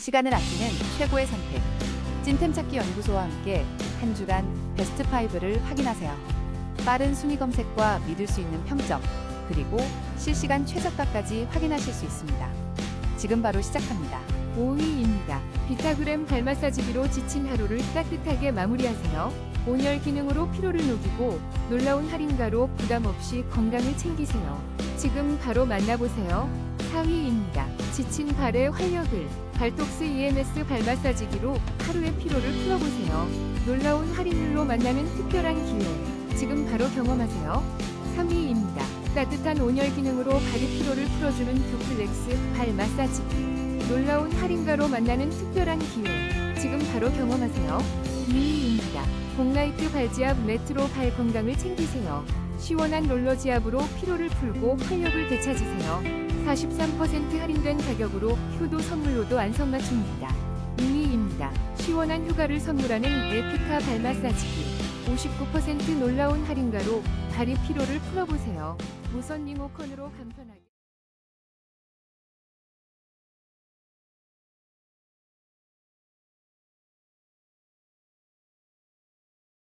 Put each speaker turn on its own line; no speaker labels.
시간을 아끼는 최고의 선택. 찐템 찾기 연구소와 함께 한 주간 베스트 5를 확인하세요. 빠른 순위 검색과 믿을 수 있는 평점, 그리고 실시간 최저가까지 확인하실 수 있습니다. 지금 바로 시작합니다.
5위입니다. 비타그램 발 마사지기로 지친 하루를 따뜻하게 마무리하세요. 온열 기능으로 피로를 녹이고 놀라운 할인가로 부담 없이 건강을 챙기세요. 지금 바로 만나보세요. 4위입니다. 지친 발의 활력을 발톡스 EMS 발 마사지기로 하루의 피로를 풀어보세요. 놀라운 할인율로 만나는 특별한 기회. 지금 바로 경험하세요. 3위입니다. 따뜻한 온열 기능으로 발의 피로를 풀어주는 두플렉스 발 마사지기. 놀라운 할인가로 만나는 특별한 기회. 지금 바로 경험하세요. 2위입니다. 복라이트 발지압 매트로 발 건강을 챙기세요. 시원한 롤러 지압으로 피로를 풀고 활력을 되찾으세요. 43% 할인된 가격으로 효도 선물로도 안성맞춤입니다. 2위입니다. 시원한 휴가를 선물하는 에피카 발 마사지기. 59% 놀라운 할인가로 발의 피로를 풀어보세요. 무선 리모컨으로 간편하게.